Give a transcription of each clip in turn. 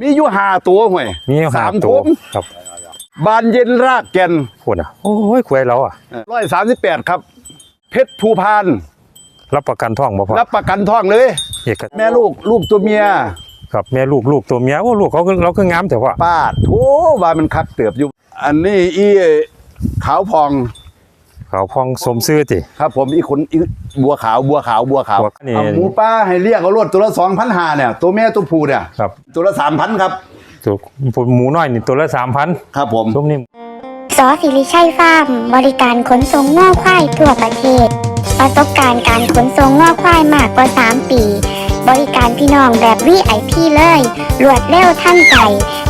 มีอยู่ห้าตัวห่วยมีอยู่สาห้ามตัควมครับ บานเย็นรากแก่นพูดอะ โอ้ยควายเราอะร้อยสามสิบแปดครับ เพชรภูพาน รับประกันท้องบ่พ่อรับประกันทองเลยเอกแม่ลูกลูกตัวเมีย ครับแม่ลูกลูกตัวเมียโอ้ลูกเขาก็เราก็งามแต่ว่าป้าดโถว่ามันคักเตือบอยู่ อันนี้อีขาวพองเขาพองสมซื่อติครับผมอีคนอีบัวขาวบัวขาวบัวขาวบัวนี่เอาหมูป้าให้เรียกเอารวดตัวละสองพันหาเนี่ยตัวแม่ตัวผู้เนี่ยครับตัวละสามพันครับตัวหมูน้อยนี่ตัวละ3,000ครับผมซุ้มนี่สอสิริชัยฟาร์มบริการขนส่งง่อควายทั่วประเทศ ประสบการณ์การขนส่งง่อควายมากกว่า 3 ปี บริการพี่น้องแบบวีไอพีเลย รวดเร็วทันใจแ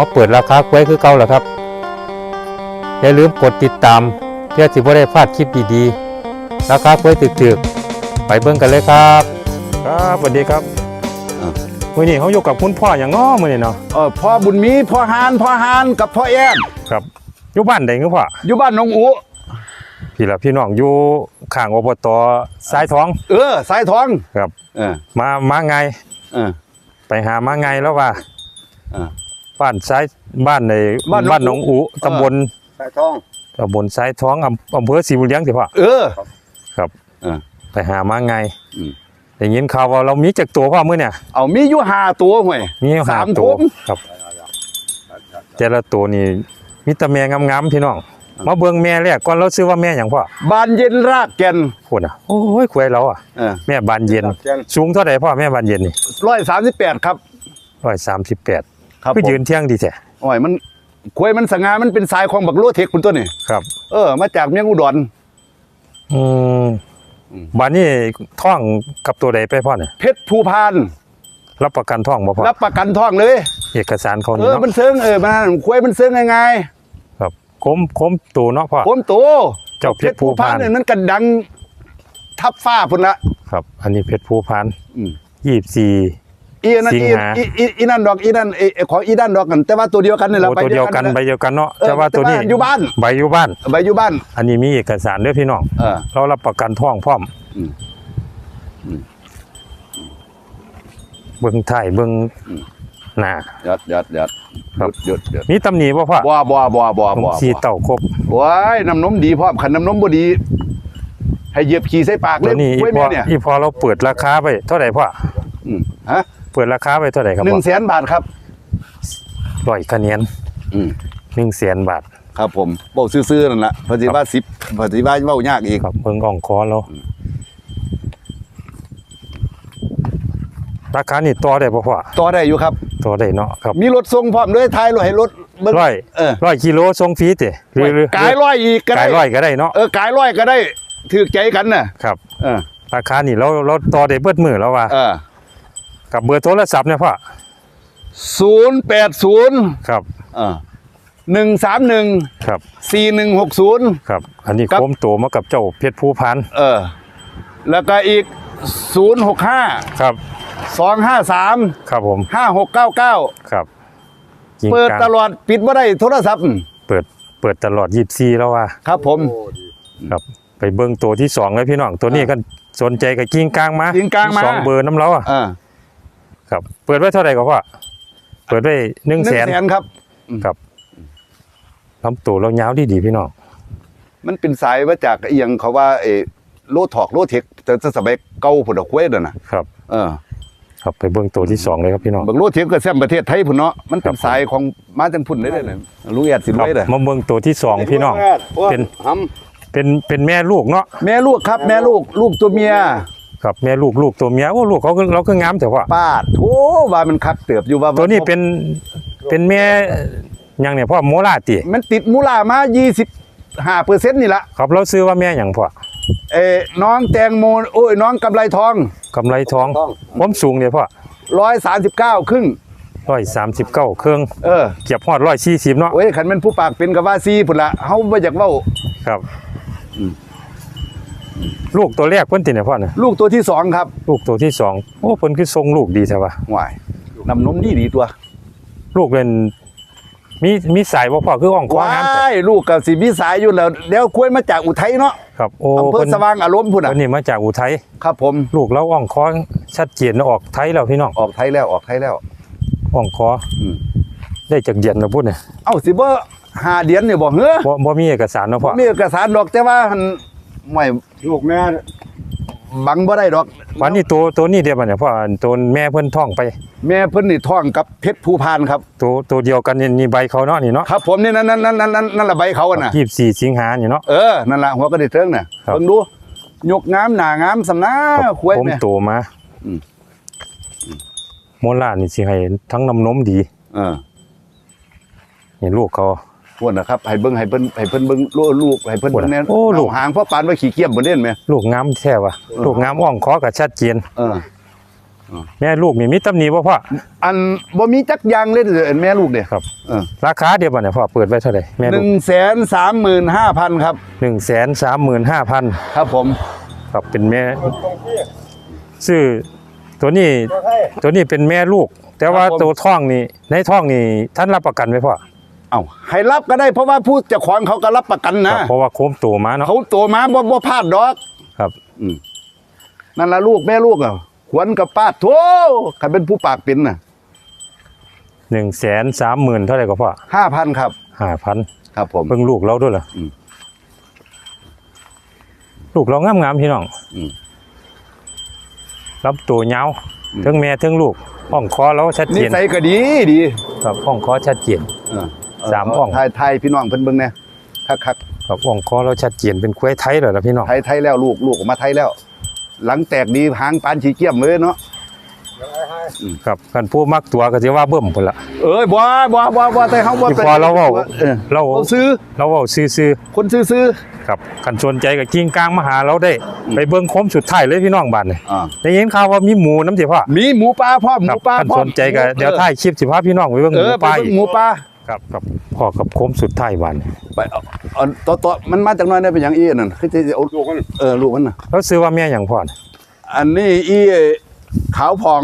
มาเปิดราคากล้วยคือเก่าแล้วครับ อย่าลืมกดติดตาม เพื่อสิบ่ได้พลาดคลิปดีๆ ราคากล้วยตึกๆ ไปเบิ่งกันเลยครับ ครับสวัสดีครับอ่ามื้อนี้เขาอยู่กับคุณพ่ออย่างง้อมื้อนี้เนาะเออพ่อบุญมีพ่อฮานพ่อฮานกับพ่อแอนครับอยู่บ้านใดคือพ่ออยู่บ้านหนองอูพี่ละพี่น้องอยู่ข้างอบตสายทอง เออสายทองครับ เออมามาไง เออไปหามาไงแล้วว่าอ่า บ้านซ้ายบ้านในบ้านหนองบ้านหนองอุเออตำบลสายทองตำบลซ้ายท้องอำอำเภอศรีบุญเลี้ยงสิพ่อเออ ครับเออไปหามาไงอืม ได้ยินข่าวว่าเรามีจักตัวพ่อมื้อเนี่ยเอามีอยู่ห้าตัวห่วย มีอยู่ห้าสามตัวผม ครับ แต่ละตัวนี่มีแต่แม่งามๆพี่น้อง มาเบิ่งแม่แรกก่อนเราซื้อว่าแม่หยังพ่อบานเย็นรากแก่นพูดอะโอ้ยควายเราอะเออแม่บานเย็นสูงเท่าใดพ่อแม่บานเย็นนี่ร้อยสามสิบแปดครับ138ครับ คือผมยืนเที่ยงดีแท้โอ้ยมันควยมันสง่ามันเป็นสายของบักโลเทคคุณตัวนี่ครับ เออ มาจากเมียงอุดรอืมอืมบ้านนี้ท่องกับตัวใดไปพ่อเนี่ยเพชรภูพานรับประกันท่องบ่พ่อรับประกันทองเลย เอกสารเขาเอนี่อเนาะมันเซิงเออมันควยมันเซิงยังไงครับคมคมตัวเนาะพ่อผมโตเจ้าเพชรภูพานเนี่ยมันกันดังทับฟ้าพุ่นละครับ อันนี้เพชรภูพานอืมยี่สิบสี่ อีนั่นสิงอีหา อีอีอีนั่นดอกอีนั่นไอ้ไอ้ของอีนั่นดอกกันแต่ว่าตัวเดียวกันนี่แหละโอ้ตัวเดียวกันใบเดียวกันเนาะเออแต่ว่าตัวนี้แต่อยู่บ้านใบอยู่บ้าน ใบอยู่บ้าน อันนี้มีเอกสารด้วยพี่น้อง เออ เรารับประกันท่องพร้อมอืมอืมเบิ้งไทยเบิ้งอืม หน้า ยัดยัดยัดครับ หยุดหยุดหยุดมีตำหนิบ่พ่อบ่บ่บ่บ่ผมบ่สีเต่าครบ ว้ายน้ำนมดีพร้อมขันน้ำนมบ่ดี ให้เหยียบขี่ใส่ปากเลตัวยนี้อีกล้วยพอแม่เนี่ยอีพอเราเปิดราคาไปเท่าไหร่พ่ออืมฮะ เปิดราคาไปเท่าไหร่ครับหนึ่พ่งอแสนบาทครับร้อยคะแนนอืมหนึ่งแสนบาท ครับผมเบ้าซื่อๆนั่นแหละปฏิบัติสิบปฏิบัติเบ้ายากอีกครับเบิ้งอ่องคอเราราคานี่ต่อได้บ่พ่อต่อได้อยู่ครับต่อได้เนาะครับ มีรถส่งพร้อมด้วยท้ายรถให้รถเบิ่งร้อยเออร้อยกิโลส่งฟรีติหรือหรือกายร้อยอีกก็กาได้ยร้อยก็ได้เนาะเออกายร้อยก็ได้ถือใจกันน่ะครับ เออราคานี่เราเราต่อได้เบิดมือแล้วว่าเออ กับเบอร์โทรศัพท์เนี่ยพ่อศูนย์แปดศูนย์ครับเออหนึ่งสามหนึ่งครับสี่หนึ่งหกศูนย์ครับ อันนี้ครับโคมตัวมากับเจ้าเพชรภูพานเออ แล้วก็อีกศูนย์หกห้าครับสองห้าสามครับผมห้าหกเก้าเก้าครับยิงเปิดกลางตลอดปิดไม่ได้โทรศัพท์ เปิดเปิดตลอด24แล้วว่าครับผมครับไปเบิ่งตัวที่สองเลยพี่น้องตัวนี้ก็สนใจกับกิ้งกลางมากิ้งกลางมาสองเบอร์น้ำเล้าอะอ่า ครับ เปิดไว้เท่าไหร่ก็พ่อเปิดไว้หหนึ่นึ่งงแสนแสนครับครับลำตัวเรายาวดีดีๆพี่น้องมันเป็นสายมาจากอหย่างเขาว่าเออโลถอกโลเทคแต่สมัยเก่าผุดอกเว้ยเด้อนะครับ เออ ครับไปเบิ่งตัวที่สองเลยครับพี่น้องบางโลเทคก็แซมประเทศไทยพุ่นเนาะมันเป็นครับสายของมาจังพุ่นได้เลยนะลุงแอดสิครับไว้เด้อมาเบิ่งตัวที่สองพี่น้องเป็นหเป็นเป็นแม่ลูกเนาะำแม่ลูกครับ แม่ลูกลูกตัวเมีย ครับแม่ลูกลูกตัวเมียโอ้ลูกเขาก็เราก็งามแต่ว่าป้าดโถว่ามันคักเติบอยู่ว่าตัวนี้เป็นเป็นแม่หยังเนี่ยพ่อโมลาติมันติดมูลามา25เปอร์เซ็นต์นี่ละครับเราซื้อว่าแม่หยังพ่อเอ้น้องแตงโมโอ้ยน้องกำไรทองกำไรทองทองผมสูงเนี่ยพ่อ139ครึ่งร้อยสามสิบเก้าเครื่องเออเกียบฮอดร้อยสี่สิบเนาะโอ้ยคันแมันผู้ปากเป็นก็ว่าซีพุ่นละเฮาบ่อยากเว้าครับอืม ลูกตัวแรกเพิ่นติเนี่ยพ่อเนี่ยลูกตัวที่สองครับลูกตัวที่สองโอ้เพิ่นคือทรงลูกดีใช่ปะวายน้ำนมดีดีตัว ลูกเป็นมีมีสายบ่พ่อคืออ่องคว้าว้างามแต่ยลูกกับสิมีสายอยู่แล้วเดี๋ยวคุยมาจากอุทัยเนาะครับโอ้อำเภอเพิ่นสว่างอารมณ์พุ่นเพิ่น่ะนนี่มาจากอุทัยครับผมลูกแล้วอ่องคอชัดเจนแล้วออกไทยแล้วพี่น้องออกไทยแล้วออกไทยแล้วอ่องคออมได้จากเดียนนะพูดเนี่ยเอ้าสิบ่หาเดือนนี่บ่เฮ้อบ่บ่มีเอกสารเนาะพ่อมีเอกสารดอกแต่ว่าหั่น ไม่ลูกแม่บังบ่ได้ดอกวันนี้ตัวตัวนี้เดียวบัดเนี่ยพ่ออันตัวแม่เพิ่นท้องไป แม่เพิ่นนี่ท้องกับเพชรภูพานครับตัวตัวเดียวกันนี่นี่ใบเขาเนาะนี่เนาะครับผมนี่นั่นนั่นนั่นนั่นนั่นนั่นละใบเขาอะน่ะยี่สิบสี่สิงหานี่เนาะเออนั่นล่ะหัวกระดิเทิงน่ะครับเบิ่งดูยกงามหน้างามสำนาควยผมแม่โตมาอืมโมล่านี่สิให้ทั้งน้ำนมดี เออนี่ลูกเขา พวกนะครับให้เบิ่งให้เพิ่นให้เพิ่นเบิ่งลูกลูกให้เพิ่นโอ้ยเบิ่งแน่โอ้ลูก เอาหางพ่อปานว่าขี้เกียจบ่เด่นแม่ลูกงามแท้ว่ะลูกงามอ่องคอกับชัดเจนเออ แม่ลูกนี่มีตำหนิบ่พ่อ อันบ่มีจักอยางเลยเด้อแม่ลูกเด้ครับ เออราคาเดียวบัดเนี่ยพ่อเปิดไว้เท่าไหร่แม่หลูนึ่กงแสนสามหมื่นห้าพันครับ หนึ่งแสนสามหมื่นห้าพันครับผม ครับเป็นแม่ซื้อตัวนี้ตัวนี้เป็นแม่ลูก แต่ว่าตัวท้องนี่ในท้องนี่ท่านรับประกันไหมพ่อ เอ้าให้รับก็ได้เพราะว่าผู้เจ้าของเขาก็รับประกันคนะรับเพราะว่าโค้มตัวมาเนาะเขาโตมาบ่บ่พลาดดอก ครับ อืมนั่นล่ะลูกแม่ลูกอะขวัญกับป้าดโธใครเป็นผู้ปากเป็นน่ะหนึ่งแสนสามหมื่นเท่าไหร่ก็พ่อห้าพันครับ ห้าพันครับผม เบิ่งลูกเราด้วยเหรออมลูกเรางามงามๆพี่น้องอืมรับตัวยาวอืม ทั้งแม่ทั้งลูกอ่องคอเราชัดเจนินสัยก็ดีดีครับอ่องคอชัดเจน เออ สามอ่องไทยไทยพี่น้องเพิ่นเบิ่งแน่คักครับอ่องคอเราชัดเจนเป็นควายไทยเลยล่ะพี่น้องๆไทยไทยแล้วลูกลูกออกมาไทยแล้ว หลังแตกดีหางปานขี้เกียมเลยเนาะครับกันผู้มักตัวก็สิว่าเบิ่มพุ่นละเอ้ยบ่บ่บ่บ่แต่เฮาบ่ที่พอเราเว้าเออเราเราซื้อเราเว้าซื่อคนซื้อๆครับคันสนใจก็กิ้งกลางมาหาเราได้อืมไปเบิ่งโค้มสุดท้ายเลยพี่น้องบ้านนี่ๆอ่าได้ยินข่าวว่ามีหมูน้ำสิพ่อมีหมูปลาพร้อมหครัมูบปลาคันพร้อสมนใจก็เดี๋ยวท้ายคลิปสิพาพี่น้องไปเบิ่งหเอมูอปลาไปอีเบิ่กงหมูปลา ครับครับพ่อกับโค้มสุดท้ายวันไปเอาเอาต่อต่อมันมาจากน้อยได้เป็นหยังอีนั่นคือจะเอาลูกมันเออลูกมันน่ะแล้วซื้อว่าแม่หยังพ่อน่ะอันนี้อีขาวพอง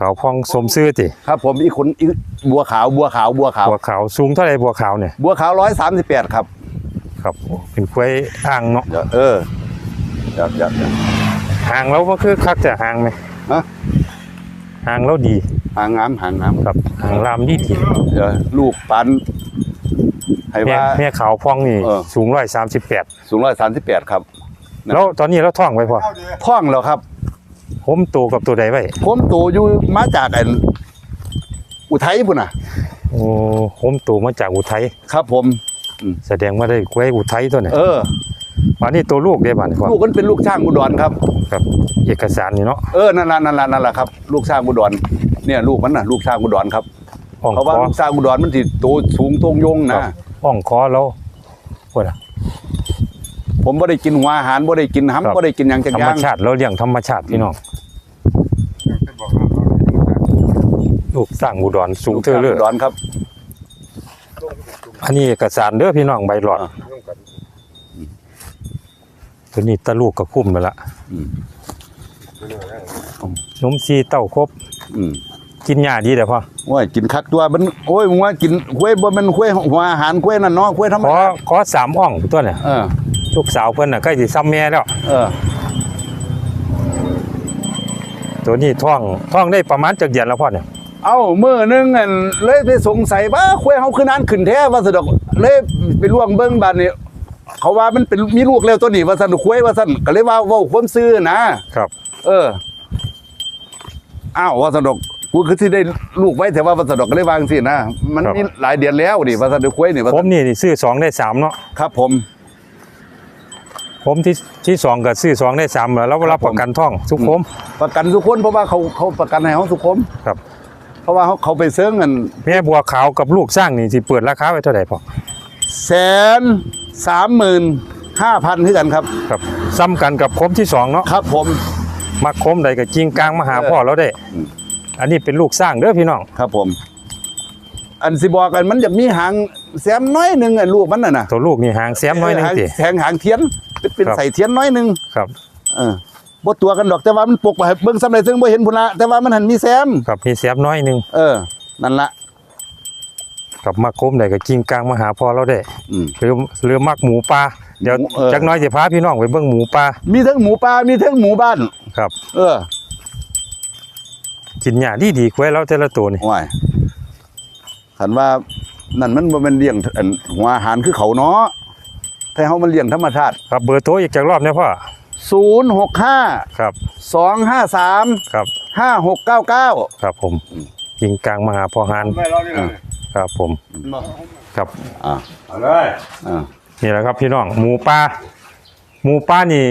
ขาวพองสมซื้อติครับผมอีคนอีบัวขาวบัวขาวบัวขาว บัวขาวสูงเท่าไหร่บัวขาวเนี่ยบัวขาว138ครับครับเป็นควายอ่างเนาะเดี๋ยวเออเดี๋ยวเดี๋ยวเดี๋ยวหางเราก็คือคักแต่หางไหมฮะหางเราดี หางงามหางงามครับหางลามดีดีเดี๋ยวลูกปันให้แม่ว่าแม่ขาวพองนี่เออสูงร้อยสามสิบแปดสูง138ครับนะแล้วตอนนี้เราท่องไว้พอเข้าดีท่องแล้วครับผมโตกับตัวใดไว้ผมโตอยู่มาจากอันอุทัยพุ่นน่ะโอ้ผมโตมาจากอุทัยครับ ผมแสดงว่าได้ควายอุทัยตัวเนี่ยเออวันนี้ตัวลูกได้บ้านพ่อลูกมันเป็นลูกช่างอุดรครับ ครับ เอกสารนี่เนาะเออนั่นละนั่นละนั่นละครับ ลูกช่างอุดร เนี่ยลูกมันน่ะลูกช่างอุดรครับอ่องเพราะคว่าอลูกช่างอุดรมันสิโตสูงตรงยงครันะบอ่องคอเราโอ้ยผมบ่ได้กินหัวอาหารบ่ได้กินครับ ห้ำบ่ได้กินหยังจักธรอรมย่างชาติเราเลี้ยงธรรมชาติพี่น้องเป็นบอกเราเราลูกสร้างอุดรสูงลูกเท่าช่างเลืออุดรครับ อันนี้เอกสารเด้อพี่น้องใบหลอดอ่าร่วมกันตัวนี้ตะลูกก็คุ้มแล้วล่ะอืม นมซีเต้าครบอืม กินหญ้าดีเด้อพ่อโอ้ยกินคักตัวมันโอ้ยมึงว่ากินกล้วยบ่แม่นกล้วยหัวอาหารกล้วยนั่นเนาะกล้วยธรรมขอดาขอสามอ่องตัวเนี่ยเออลูกสาวเพิ่นน่ะใกล้สิซ้ำแม่แล้ว เออตัวนี้ท้องท้องได้ประมาณจักเดือนแล้วพ่อเนี่ยเอ้ามื้อหนึงอันเลยไปสงสัยว่ากล้วยเฮาคือนานขึ้นแท้ว่าซะดอกเลยไปล่วงเบิ่งบัดนี้เขาว่ามันเป็นมีลูกแล้วตัวนี้ว่าซั่นกล้วยว่าซั่นก็เลยว่าเว้าความซื่อนะครับ เออ อ้าวว่าสนก กูคือที่ได้ลูกไว้แต่ว่าวัสดกก็เลยวาจังสินะมันมีหลายเดือนแล้วดิวัสดุควยนี่ว่าผมนี่ซื้อสองได้สามเนาะครับผม ผมที่ที่สองก็ซื้อสองได้สามแล้วแล้วรับประกันท่องทุกผม ประกันทุกคนเพราะว่าเขาเขาประกันให้เขาทุกคนครับ เพราะว่าเขาเขาไปเซิงเงินแม่บัวขาวกับลูกสร้างนี่สิเปิดราคาไว้เท่าไหร่พ่อแสนสามหมื่นห้าพันที่กันครับ ครับซ้ำกันกับคมที่สองเนาะครับผม มาคมใดกับจริงกลางมาหาเออพ่อเราได้ อืมอันนี้เป็นลูกสร้างเด้อพี่น้อง ครับผม อันสิบอกกันมันอยากมีหางแซมน้อยหนึงไอ้ลูกมันน่ะนะตัวลูกนี่หางแซมน้อยหนึงหางติแทงหางเทียน เป็นเป็นครับใส่เทียนน้อยหนึงครับเออบ่ตัวกันดอกแต่ว่ามันปกไปให้เบิ่งซ้ำได้ซึ่งบ่เห็นพุ่นละแต่ว่ามันหันมีแซมครับมีแซมน้อยหนึงเออ นั่นละกับมาคมได้ก็กิ้งกลางมาหาพ่อเราได้อืมหรือหรือมักหมูปลาเดี๋ยวหมูเออจักหน้อยสิพาพี่น้องไปเบิ่งหมูปลามีทั้งหมูป่ามีทั้งหมูบ้านครับ เออ กินหญ้าดีดีๆควายเราแต่ละตัวนี่ว้ายคันว่านั่นมันบ่แม่นเลี้ยงอันหัวอาหารคือเขาเนาะแต่เฮามันเลี้ยงธรรมชาติครับเบอร์โทรอีกจักรอบเนี่ยพ่อ065 ครับ 253 ครับ 5699 ครับผมกิ้งกลางมาหาพ่อหานไม่รอนี่เลยครับผมครับอ่าเอาเลยอ่านี่แหละครับพี่น้องหมูปลาหมูปลานี่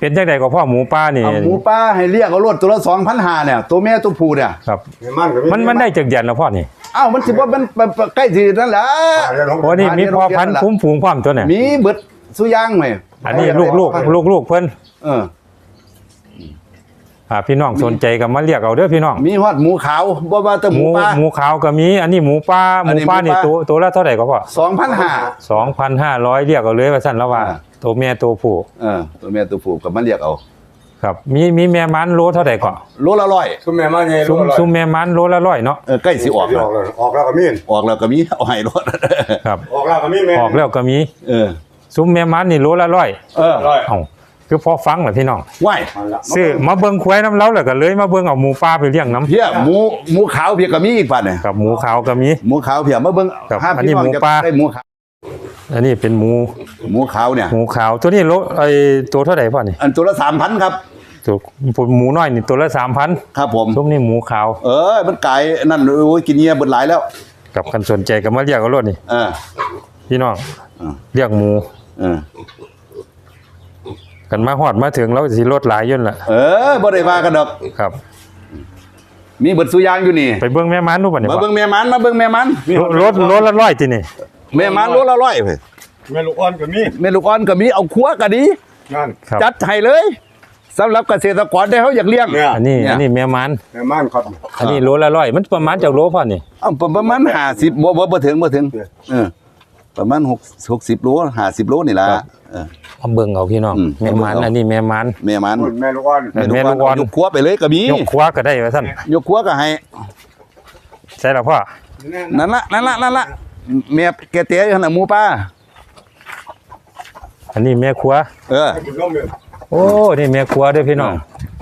เป็นจังไดก็พ่อหมูปลานี่เอาหมูป่าให้เรียกเอารถตัวละ2,500เนี่ยตัวแม่ตัวผู้เนี่ยครับมีมันก็มันมันได้จากเดือนแล้วพ่อนี่อ้าวมันสิบ่มันมันมันใกล้สินั่นแหละ โอ้นี่มีพ่อพันธุ์คุ้มฝูงพร้อมตัวเนี่ยมีเบิดสุย่างไหมอันนี้ลูกลูกลูกลูกเพิ่นเออ อ่าพี่น้องสนใจก็มาเรียกเอาเด้อพี่น้อง มีฮอดหมูขาวบ่ว่าแต่หหมูมูป่าหมูขาวก็มี อันนี้หมูปลาหอันมูนี้ปลาหมูนี่ปลาตัวตัวละเท่าไหร่ก็พ่อ2,500สองพันห้าร้อยเรียกเอาเลยว่าสั่นแล้วว่าอ่า ตัวแม่ตัวผู้เออตัวแม่ตัวผู้ก็มาเรียกเอาครับ มีมีแม่มันโลเท่าไหร่ก็โลละร้อยซุ่มแม่มาไงซุมซุมแม่มันโลละร้อยเนาะเออใกล้สิออกอแล้วอกแล้วออกแล้วก็มีนออกแล้วก็มีเอาให้รถครับ ออกแล้วก็มีแม่ออกแล้วก็มีเออซุมแม่มันนี่โลละร้อยเออร้อยเอ้า คือพอฟังเหรอพี่น้องว้ายมันละซื้อมาเบิ่งควายน้ำเล้าแล้วก็เลยมาเบิ่งเอาหมูปลาไปเลี้ยงน้ำเพียหมูหมูขาวเพียก็มีอีกปัดเนี่ยกับหมูขาวก็มีหมูขาวเพียมาเบิ่งครับห้ามอันนี้พี่น้องหมูจะป่าได้หมูขาวอันนี้เป็นหมูหมูขาวเนี่ยหมูขาวตัวนี้โลไอตัวเท่าไหร่พ่อนี่อันตัวละ3,000ครับตัวหมูน้อยนี่ตัวละสามพันครับผมซุมนี่หมูขาว เออมันไก่นั่นโอ้ยกินเงียเบิดหลายแล้ว กับคันสนใจก็มาเรียกเอารถนี่เออพี่น้องอ่าเรียกหมูเออ กันมาฮอดมาถึงแล้วสิลดหลายยุ่นละเออบ่ได้ว่ากันดอก ครับ มีเบิดสุยางอยู่นี่ ไปเบิ่งแม่มันดูบ่เนี่ยมาเบิ่งแม่มันมาเบิ่งแม่มันรถรถละร้อยตินี่แม่มันโลละร้อยเว้ยแม่ลูกอ่อนก็มีแม่ลูกอ่อนก็มีเอาขัวก็ดีนั่นครับจัดให้เลยสำหรับเกษตรกรที่เขาอยากเลี้ยงเนี่ยอันนี้เนี่ยอันนี้แม่มันแม่มันครับ อันนี้โลละร้อยมันประมาณจากโลพ่อนี่เอาประมาณห้าสิบบ่บ่บ่ถึงบ่ถึงเออประมาณหกหกสิบโลห้าสิบโลนี่ล่ะ เออเอาเบิ่งเอาพี่น้องอืม แม่มันเอาเบิ่งเอาอันนี้แม่มัน แม่มันแม่ลูกอ่อนแม่ลูกอ่อน ยกขัวไปเลยก็มียกคว้าก็ได้ว่าซั่นยกขัวก็ให้ ใช่แล้วพ่อนั่นละนั่นละนั่นละแม่แกเตะอยู่หั่นน่ะหมูป่าอันนี้แม่ครัวเออให้บุญร่มเลยโอ้นี่แม่ครัวเด้อพี่น้อง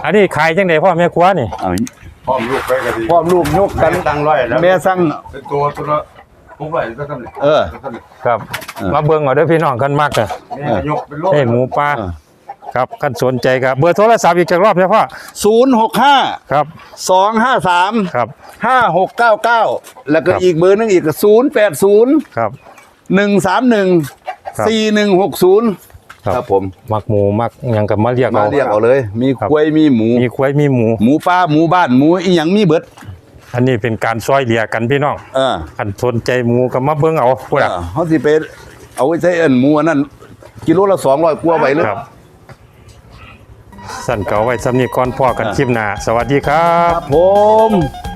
อันนี้ขายจังไดพ่อแม่ครัวนี่เอาพร้อมลูกไปก็ดีพร้อมลูกยกกันตังร้อยแล้วแม่สั่งเป็นตัวตัวละ หกร้อยก็ทำเลยเออ ก็ทำเลยครับ เออ มาเบิ่งเอาเด้อพี่น้องกันมากอะแม่ยกเป็นโลเอ้ยหมูปลาเออ ครับคันสนใจครับเบอร์โทรศัพท์อีกจักรอบนะพ่อ065ครับ253ครับ5699แล้วก็ครับ อีกเบอร์หนึงอีก080ครับ หนึ่งสามหนึ่งครับสี่หนึ่งหกศูนย์ครับ ครับผมมักหมูมักหยังกับมาเรียกมาเอา เรียกเอาเลย มีครับ กล้วยมีหมู มีควายมีหมู หมูป่าหมูบ้านหมูอีหยังมีเบิด อันนี้เป็นการซอยเหลียกันพี่น้องเออคันสนใจหมูก็มาเบิ่งเอาพุ่นเอล่ะอเขาสิไปเอาไว้ใช้เอิ้นหมูอันนั้นกิโลละสองร้อยกว่าไปเลย ครับ สั่นเก่าไว้สำนีก่อนพ่อกันคลิปหน้า สวัสดีครัครับบผม